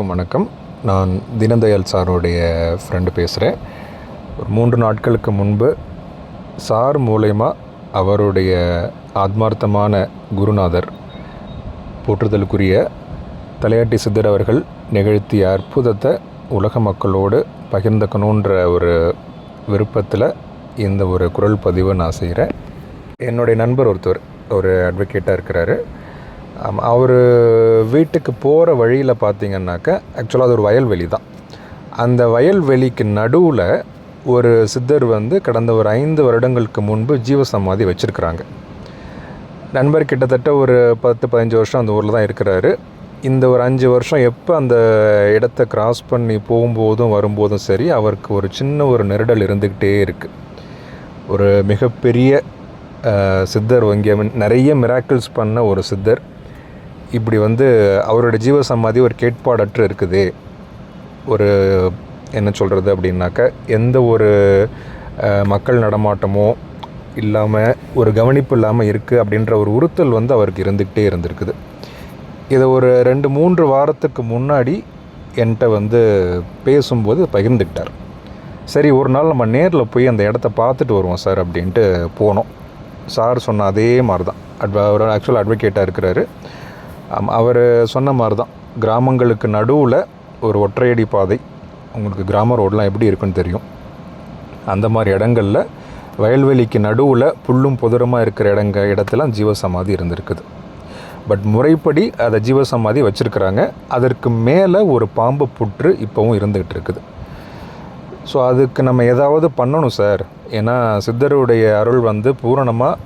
அனைவருக்கும் வணக்கம். நான் தினதயாள் சாருடைய ஃப்ரெண்டு பேசுகிறேன் ஒரு மூன்று நாட்களுக்கு முன்பு சார் மூலயமா அவருடைய ஆத்மார்த்தமான குருநாதர் போற்றுதலுக்குரிய தலையாட்டி சித்தர் அவர்கள் நிகழ்த்திய அற்புதத்தை உலக மக்களோடு பகிர்ந்துக்கணுன்ற ஒரு விருப்பத்தில் இந்த ஒரு குரல் பதிவை நான் செய்கிறேன் என்னுடைய நண்பர் ஒருத்தர் ஒரு அட்வொகேட்டாக இருக்கிறாரு. அவர் வீட்டுக்கு போகிற வழியில் பார்த்தீங்கன்னாக்கா ஆக்சுவலாக அது ஒரு வயல்வெளி தான். அந்த வயல்வெளிக்கு நடுவில் ஒரு சித்தர் வந்து கடந்த ஒரு ஐந்து வருடங்களுக்கு முன்பு ஜீவசமாதி வச்சுருக்கிறாங்க. நண்பர் கிட்டத்தட்ட ஒரு பத்து பதினஞ்சு வருஷம் அந்த ஊரில் தான் இருக்கிறாரு. இந்த ஒரு அஞ்சு வருஷம் எப்போ அந்த இடத்த கிராஸ் பண்ணி போகும்போதும் வரும்போதும் சரி அவருக்கு ஒரு சின்ன ஒரு நெருடல் இருந்துக்கிட்டே இருக்குது ஒரு மிகப்பெரிய சித்தர் இங்கே நிறைய மிராக்கிள்ஸ் பண்ண ஒரு சித்தர் இப்படி வந்து அவரோட ஜீவ சமாதி ஒரு கேட்பாடற்று இருக்குது. ஒரு என்ன சொல்கிறது அப்படின்னாக்கா எந்த ஒரு மக்கள் நடமாட்டமோ இல்லாமல் ஒரு கவனிப்பு இல்லாமல் இருக்குது அப்படின்ற ஒரு உறுத்தல் வந்து அவருக்கு இருந்துக்கிட்டே இருந்திருக்குது. இதை ஒரு ரெண்டு மூன்று வாரத்துக்கு முன்னாடி என்கிட்ட வந்து பேசும்போது பகிர்ந்துக்கிட்டார். சரி ஒரு நாள் நம்ம நேரில் போய் அந்த இடத்த பார்த்துட்டு வருவோம் சார் அப்படின்ட்டு போனோம். சார் சொன்ன அதே மாதிரி தான் அட்வ அவர் ஆக்சுவல் அட்வொகேட்டாக இருக்கிறாரு. அவர் சொன்ன மாதிரி தான் கிராமங்களுக்கு நடுவில் ஒரு ஒற்றையடி பாதை. உங்களுக்கு கிராம ரோடெலாம் எப்படி இருக்குன்னு தெரியும். அந்த மாதிரி இடங்களில் வயல்வெளிக்கு நடுவில் புல்லும் புதருமாக இருக்கிற இடங்க இடத்துலாம் ஜீவசமாதி இருந்திருக்குது. பட் முறைப்படி அதை ஜீவசமாதி வச்சுருக்கிறாங்க. அதற்கு மேலே ஒரு பாம்பு புற்று இப்போவும் இருந்துகிட்டு இருக்குது. ஸோ அதுக்கு நம்ம ஏதாவது பண்ணணும் சார். ஏன்னா சித்தருடைய அருள் வந்து பூரணமாக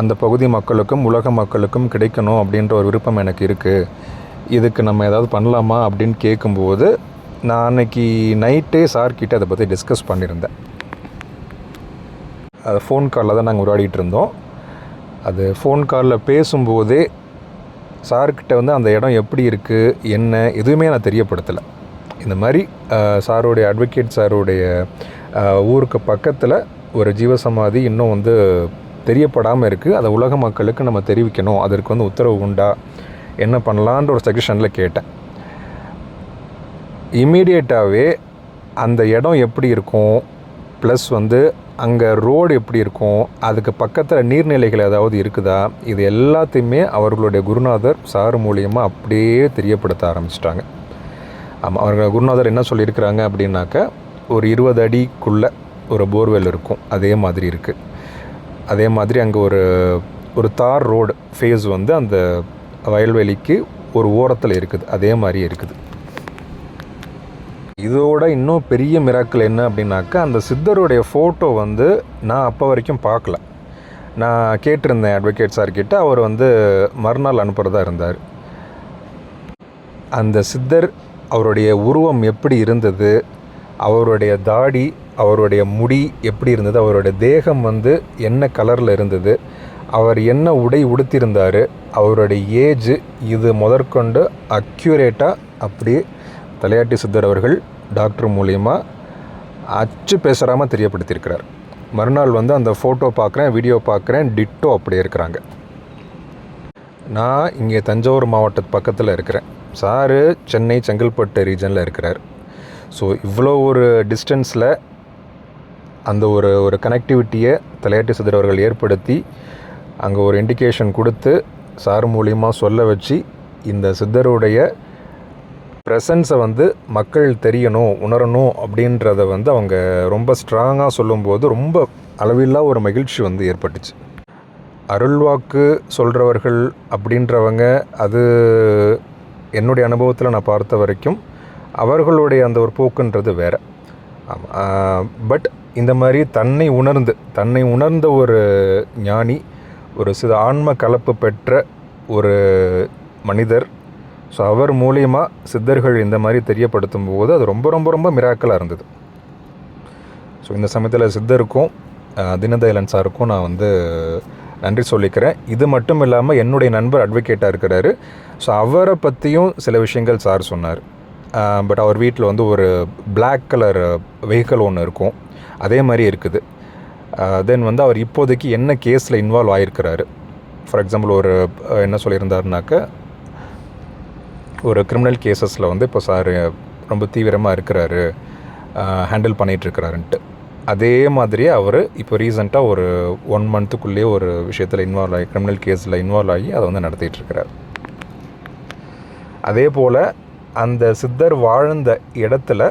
அந்த பகுதி மக்களுக்கும் உலக மக்களுக்கும் கிடைக்கணும் அப்படின்ற ஒரு விருப்பம் எனக்கு இருக்குது இதுக்கு நம்ம ஏதாவது பண்ணலாமா அப்படின்னு கேட்கும்போது நான் அன்னைக்கு நைட்டே சார்கிட்ட அதை பற்றி டிஸ்கஸ் பண்ணியிருந்தேன். அது ஃபோன் காலில் தான் நாங்கள் உருவாடிட்டு இருந்தோம். அது ஃபோன் காலில் பேசும்போதே சார்கிட்ட வந்து அந்த இடம் எப்படி இருக்குது என்ன எதுவுமே நான் தெரியப்படுத்தலை. இந்த மாதிரி சாரோடைய சாருடைய அட்வொகேட் சாருடைய ஊருக்கு பக்கத்தில் ஒரு ஜீவசமாதி இன்னும் வந்து தெரியப்படாமல் இருக்குது அதை உலக மக்களுக்கு நம்ம தெரிவிக்கணும். அதற்கு வந்து உத்தரவு உண்டா? என்ன பண்ணலான்ற ஒரு சஜஷனில் கேட்டேன். இமீடியட்டாகவே அந்த இடம் எப்படி இருக்கும்? ப்ளஸ் வந்து அங்கே ரோடு எப்படி இருக்கும்? அதுக்கு பக்கத்தில் நீர்நிலைகள் ஏதாவது இருக்குதா? இது எல்லாத்தையுமே அவர்களுடைய குருநாதர் சார் மூலியமாக அப்படியே தெரியப்படுத்த ஆரம்பிச்சிட்டாங்க. ஆமாம் அவர்கள் குருநாதர் என்ன சொல்லியிருக்கிறாங்க அப்படின்னாக்க ஒரு இருபது அடிக்குள்ளே ஒரு போர்வெல் இருக்கும். அதே மாதிரி இருக்குது அதே மாதிரி அங்கே ஒரு ஒரு தார் ரோடு ஃபேஸ் வந்து அந்த வயல்வெளிக்கு ஒரு ஓரத்தில் இருக்குது. அதே மாதிரி இருக்குது. இதோட இன்னும் பெரிய மிராக்கள் என்ன அப்படின்னாக்கா அந்த சித்தருடைய ஃபோட்டோ வந்து நான் அப்போ வரைக்கும் பார்க்கல. நான் கேட்டிருந்தேன் அட்வொகேட் சார்கிட்ட அவர் வந்து மறுநாள் அனுப்புகிறதா இருந்தார். அந்த சித்தர் அவருடைய உருவம் எப்படி இருந்தது அவருடைய தாடி அவருடைய முடி எப்படி இருந்தது அவருடைய தேகம் வந்து என்ன கலரில் இருந்தது அவர் என்ன உடை உடுத்திருந்தார் அவருடைய ஏஜ் இது முதற்கொண்டு அக்யூரேட்டாக அப்படியே தலையாட்டி சித்தர் அவர்கள் டாக்டர் மூலியமா அச்சு பேசுகிறாமல் தெரியப்படுத்தியிருக்கிறார். மறுநாள் வந்து அந்த ஃபோட்டோ பார்க்குறேன் வீடியோ பார்க்குறேன் டிட்டோ அப்படியே இருக்கிறாங்க. நான் இங்கே தஞ்சாவூர் மாவட்டத்து பக்கத்தில் இருக்கிறேன். சாரு சென்னை செங்கல்பட்டு ரீஜனில் இருக்கிறார். ஸோ இவ்வளோ ஒரு டிஸ்டன்ஸில் அந்த ஒரு ஒரு கனெக்டிவிட்டியை தலையாட்டி சித்தர் அவர்கள் ஏற்படுத்தி அங்கே ஒரு இண்டிகேஷன் கொடுத்து சார் மூலியமாக சொல்ல வச்சு இந்த சித்தருடைய ப்ரெசன்ஸை வந்து மக்கள் தெரியணும் உணரணும் அப்படின்றத வந்து அவங்க ரொம்ப ஸ்ட்ராங்காக சொல்லும்போது ரொம்ப அளவில்லா ஒரு மகிழ்ச்சி வந்து ஏற்பட்டுச்சு. அருள்வாக்கு சொல்கிறவர்கள் அப்படின்றவங்க அது என்னுடைய அனுபவத்தில் நான் பார்த்த வரைக்கும் அவர்களுடைய அந்த ஒரு போக்குன்றது வேறு. பட் இந்த மாதிரி தன்னை உணர்ந்து தன்னை உணர்ந்த ஒரு ஞானி ஒரு சில ஆன்ம கலப்பு பெற்ற ஒரு மனிதர். ஸோ அவர் மூலியமாக சித்தர்கள் இந்த மாதிரி தெரியப்படுத்தும் போது அது ரொம்ப ரொம்ப ரொம்ப மிராக்கலாக இருந்தது. ஸோ இந்த சமயத்தில் சித்தருக்கும் தினதயலன் சாருக்கும் நான் வந்து நன்றி சொல்லிக்கிறேன். இது மட்டும் இல்லாமல் என்னுடைய நண்பர் அட்வொகேட்டாக இருக்கிறாரு. ஸோ அவரை பற்றியும் சில விஷயங்கள் சார் சொன்னார். பட் அவர் வீட்டில் வந்து ஒரு பிளாக் கலர் வெஹிக்கிள் ஒன்று இருக்கும். அதே மாதிரி இருக்குது. தென் வந்து அவர் இப்போதைக்கு என்ன கேஸில் இன்வால்வ் ஆகிருக்கிறாரு ஃபார் எக்ஸாம்பிள் ஒரு என்ன சொல்லியிருந்தாருனாக்க ஒரு கிரிமினல் கேசஸில் வந்து இப்போ சார் ரொம்ப தீவிரமாக இருக்கிறாரு ஹேண்டில் பண்ணிகிட்ருக்கிறாருன்ட்டு அதே மாதிரியே அவர் இப்போ ரீசெண்டாக ஒரு ஒன் மந்த்துக்குள்ளேயே ஒரு விஷயத்தில் இன்வால்வ் ஆகி கிரிமினல் கேஸில் இன்வால்வ் ஆகி அதை வந்து நடத்திட்டுருக்கிறார். அதே போல் அந்த சித்தர் வாழ்ந்த இடத்துல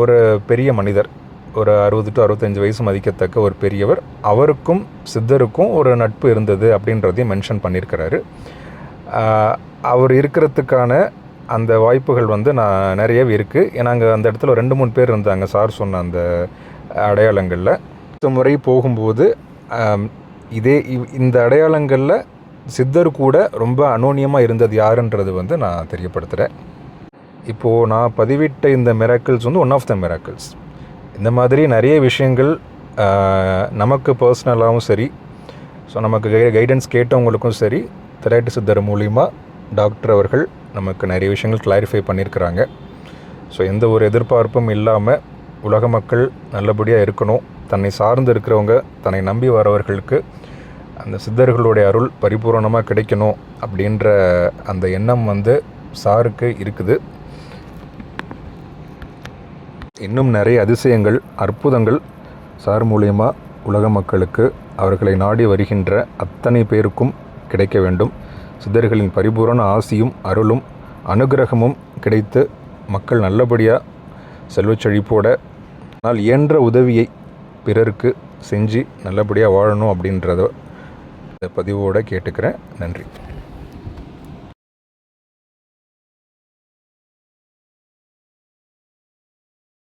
ஒரு பெரிய மனிதர் ஒரு அறுபது டு அறுபத்தஞ்சு வயசு மதிக்கத்தக்க ஒரு பெரியவர் அவருக்கும் சித்தருக்கும் ஒரு நட்பு இருந்தது அப்படின்றதையும் மென்ஷன் பண்ணியிருக்கிறாரு. அவர் இருக்கிறதுக்கான அந்த வாய்ப்புகள் வந்து நான் நிறையவே இருக்குது ஏன்னா அங்கே அந்த இடத்துல ரெண்டு மூணு பேர் இருந்தாங்க. சார் சொன்ன அந்த அடையாளங்களில். அடுத்த முறை போகும்போது இதே இவ்- இந்த அடையாளங்களில் சித்தர் கூட ரொம்ப அனோனியமாக இருந்தது யாருன்றது வந்து நான் தெரியப்படுத்துகிறேன் இப்போது நான் பதிவிட்ட இந்த மிராக்கிள்ஸ் வந்து ஒன் ஆஃப் த மிராக்கிள்ஸ் இந்த மாதிரி நிறைய விஷயங்கள் நமக்கு பர்சனலாகவும் சரி. ஸோ நமக்கு கை கைடன்ஸ் கேட்டவங்களுக்கும் சரி திரையாட்டு சித்தர் மூலிமா டாக்டர் அவர்கள் நமக்கு நிறைய விஷயங்கள் கிளாரிஃபை பண்ணியிருக்கிறாங்க ஸோ எந்த ஒரு எதிர்பார்ப்பும் இல்லாமல் உலக மக்கள் நல்லபடியாக இருக்கணும். தன்னை சார்ந்து இருக்கிறவங்க தன்னை நம்பி வரவர்களுக்கு அந்த சித்தர்களுடைய அருள் பரிபூரணமாக கிடைக்கணும் அப்படின்ற அந்த எண்ணம் வந்து சாருக்கு இருக்குது. இன்னும் நிறைய அதிசயங்கள் அற்புதங்கள் சார் மூலியமா உலக மக்களுக்கு அவர்களை நாடி வருகின்ற அத்தனை பேருக்கும் கிடைக்க வேண்டும். சித்தர்களின் பரிபூரண ஆசியும் அருளும் அனுகிரகமும் கிடைத்து மக்கள் நல்லபடியாக செல்வச் செழிப்போட ஆனால் இயன்ற உதவியை பிறருக்கு செஞ்சு நல்லபடியாக வாழணும் அப்படின்றத பதிவோடு கேட்டுக்கிறேன். நன்றி.